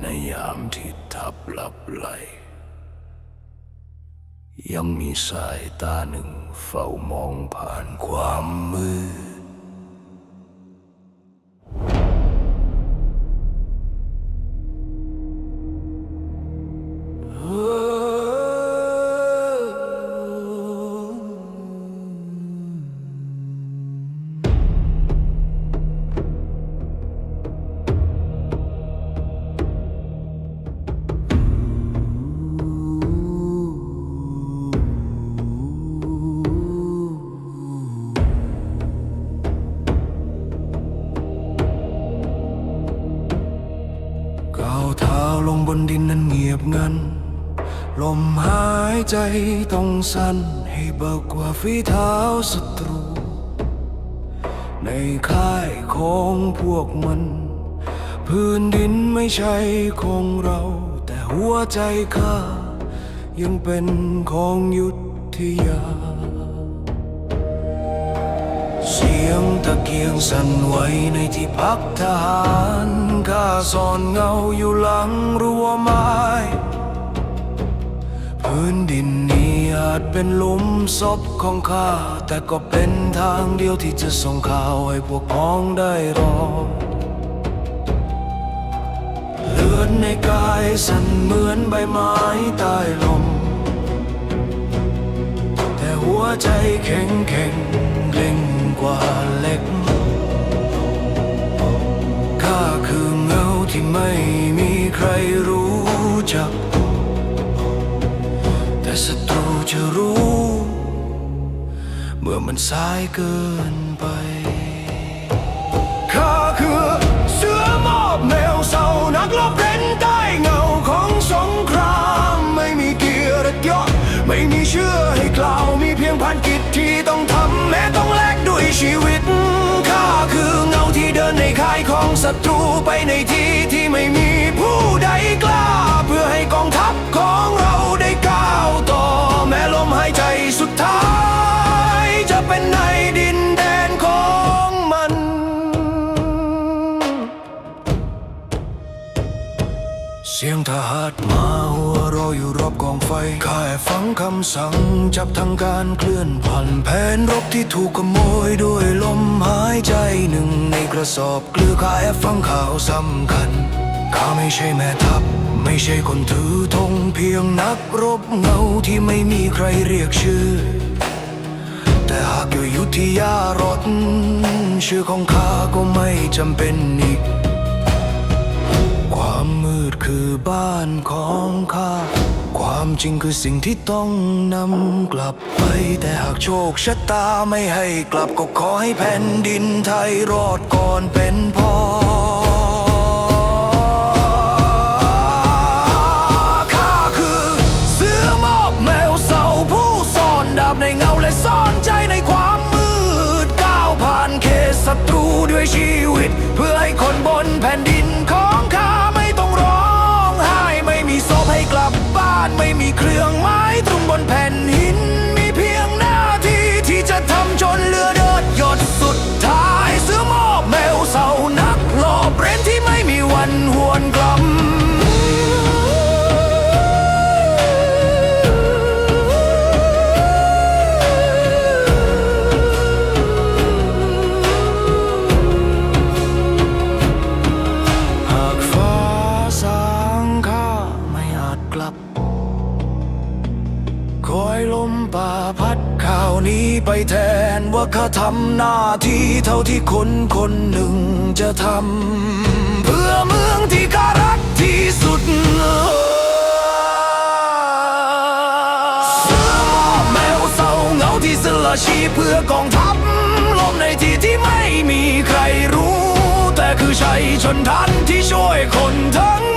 ในยามที่ทับหลับไหล ยังมีสายตาหนึ่งเฝ้ามองผ่านความมืด ลงบนดินนั้นเงียบงัน ลมหายใจต้องสั้นให้เบากว่าฝีเท้าศัตรู ในค่ายของพวกมัน พื้นดินไม่ใช่ของเรา แต่หัวใจข้ายังเป็นของยุทธยา เสียงตะเกียงสั่นไหวในที่พักทหารข้าซ่อนเงาอยู่หลังรั้วไม้ พื้นดินนี้อาจเป็นหลุมศพของข้า แต่ก็เป็นทางเดียวที่จะส่งข่าวให้พวกพ้องได้รอดเลือดในกายสั่นเหมือนใบไม้ใต้ลม แต่หัวใจแข็งแข็งเกร็ง กว่าเหล็กข้าคือเงาที่ไม่มีใครรู้จัก แต่ศัตรูจะรู้ เมื่อมันสายเกินไปข้าคือเสือมอบแมวเศร้านักรบเร้นใต้เงาของสงคราม ไม่มีเกียรติยศไม่มีเชื่อให้กล่าวมีเพียงพันกิจ ศัตรูไปในที่ที่ไม่มี เสียงทหารมาหัวรออยู่รอบกองไฟข้าแอบฟังคำสั่งจับทางการเคลื่อนผ่านแผนรบที่ถูกขโมยด้วยลมหายใจหนึ่งในกระสอบเกลือข้าแอบฟังข่าวสำคัญข้าไม่ใช่แม่ทัพ ไม่ใช่คนถือธงเพียงนักรบเงาที่ไม่มีใครเรียกชื่อ แต่หากอยู่ยุทธยารถชื่อของข้าก็ไม่จำเป็นอีก ความมืดคือบ้านของข้า ความจริงคือสิ่งที่ต้องนำกลับไป แต่หากโชคชะตาไม่ให้กลับก็ขอให้แผ่นดินไทยรอดก่อนเป็นพอข้าคือเสือมอบแมวเสาผู้ซ่อนดาบในเงาและซ่อนใจในความมืดก้าวผ่านเขตศัตรูด้วยชีวิต เพื่อให้คนบนแผ่นดินขอ เครื่อง ลมป่าพัดข่าวนี้ไปแทนว่าข้าทำหน้าที่เท่าที่คนคนหนึ่งจะทำเพื่อเมืองที่ข้ารักที่สุดเสือมอบแมวเศร้าเหงาที่สละชีเพื่อกองทัพลมในที่ที่ไม่มีใครรู้ แต่คือชัยชนทันที่ช่วยคนทั้ง